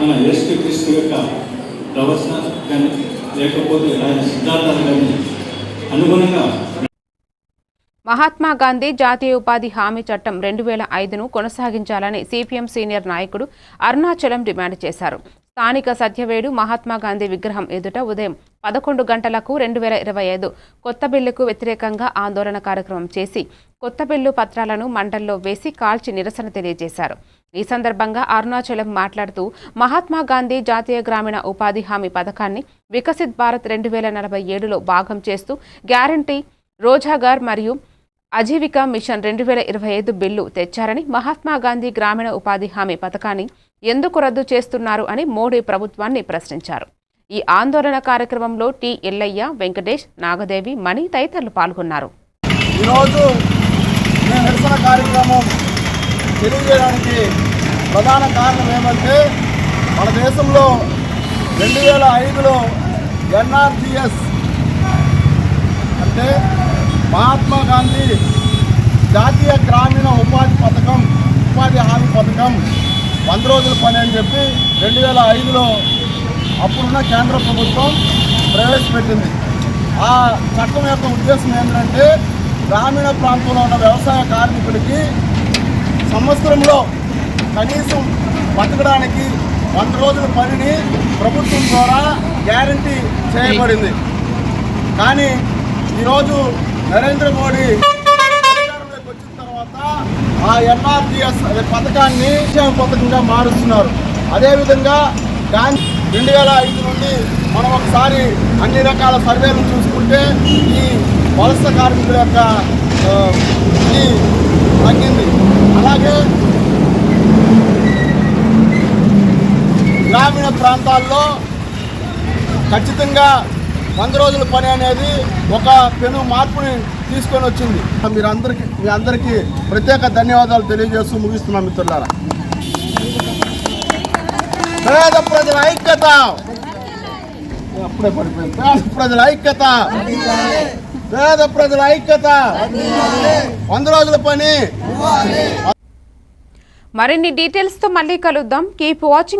మన యేసు క్రీస్తు యొక్క ప్రవచన కానీ లేకపోతే ఆయన సిద్ధాంతాలు కానీ అనుగుణంగా మహాత్మా గాంధీ జాతీయ ఉపాధి హామీ చట్టం రెండు వేల ఐదును కొనసాగించాలని సిపిఎం సీనియర్ నాయకుడు అరుణాచలం డిమాండ్ చేశారు. స్థానిక సత్యవేడు మహాత్మాగాంధీ విగ్రహం ఎదుట ఉదయం పదకొండు గంటలకు రెండు వేల ఇరవై ఐదు కొత్త బిల్లుకు వ్యతిరేకంగా ఆందోళన కార్యక్రమం చేసి కొత్త బిల్లు పత్రాలను మండల్లో వేసి కాల్చి నిరసన తెలియజేశారు. ఈ సందర్భంగా అరుణాచలం మాట్లాడుతూ మహాత్మాగాంధీ జాతీయ గ్రామీణ ఉపాధి హామీ పథకాన్ని వికసిత్ భారత్ రెండు వేల నలభై ఏడులో భాగం చేస్తూ గ్యారంటీ రోజాగార్ మరియు అజీవిక మిషన్ రెండు వేల ఇరవై ఐదు బిల్లు తెచ్చారని మహాత్మాగాంధీ గ్రామీణ ఉపాధి హామీ పథకాన్ని ఎందుకు రద్దు చేస్తున్నారు అని మోడీ ప్రభుత్వాన్ని ప్రశ్నించారు. ఈ ఆందోళన కార్యక్రమంలో టి ఎల్లయ్య వెంకటేష్ నాగదేవి మణి తదితరులు పాల్గొన్నారు. ఈరోజు నిరసన కార్యక్రమం తెలియజేయడానికి ప్రధాన కారణం ఏమంటే మన దేశంలో రెండు వేల ఐదులో ఎన్ఆర్జిఎస్ మహాత్మా గాంధీ జాతీయ గ్రామీణ ఉపాధి పథకం ఉపాధి హామీ పథకం వంద రోజుల పని అని చెప్పి రెండు వేల ఐదులో అప్పుడున్న కేంద్ర ప్రభుత్వం ప్రవేశపెట్టింది. ఆ చట్టం యొక్క ఉద్దేశం ఏంటంటే గ్రామీణ ప్రాంతంలో ఉన్న వ్యవసాయ కార్మికుడికి సంవత్సరంలో కనీసం బతకడానికి వంద రోజుల పనిని ప్రభుత్వం ద్వారా గ్యారంటీ చేయబడింది. కానీ ఈరోజు నరేంద్ర మోడీ అధికారంలోకి వచ్చిన తర్వాత ఆ ఎన్ఆర్జిఎస్ అనే పథకాన్ని సంక్షేమ పథకంగా మారుస్తున్నారు. అదేవిధంగా గాంధీ రెండు వేల ఐదు నుండి మనం ఒకసారి అన్ని రకాల సర్వేలు చూసుకుంటే ఈ వలస కార్మికుల యొక్క ఇది తగ్గింది. అలాగే గ్రామీణ ప్రాంతాల్లో ఖచ్చితంగా వంద రోజుల పని అనేది ఒక పెను మార్పుని తీసుకొని వచ్చింది. మీరు అందరికీ మీ అందరికీ ప్రత్యేక ధన్యవాదాలు తెలియజేస్తూ ముగిస్తున్నాం మిత్రులారా. పేద ప్రజల ఐక్యత! అప్పుడే పడిపోయింది. పేద ప్రజల ఐక్యత! పేద ప్రజల ఐక్యత! వంద రోజుల పని! మరిన్ని డీటెయిల్స్తో మళ్ళీ కలుద్దాం. Keep watching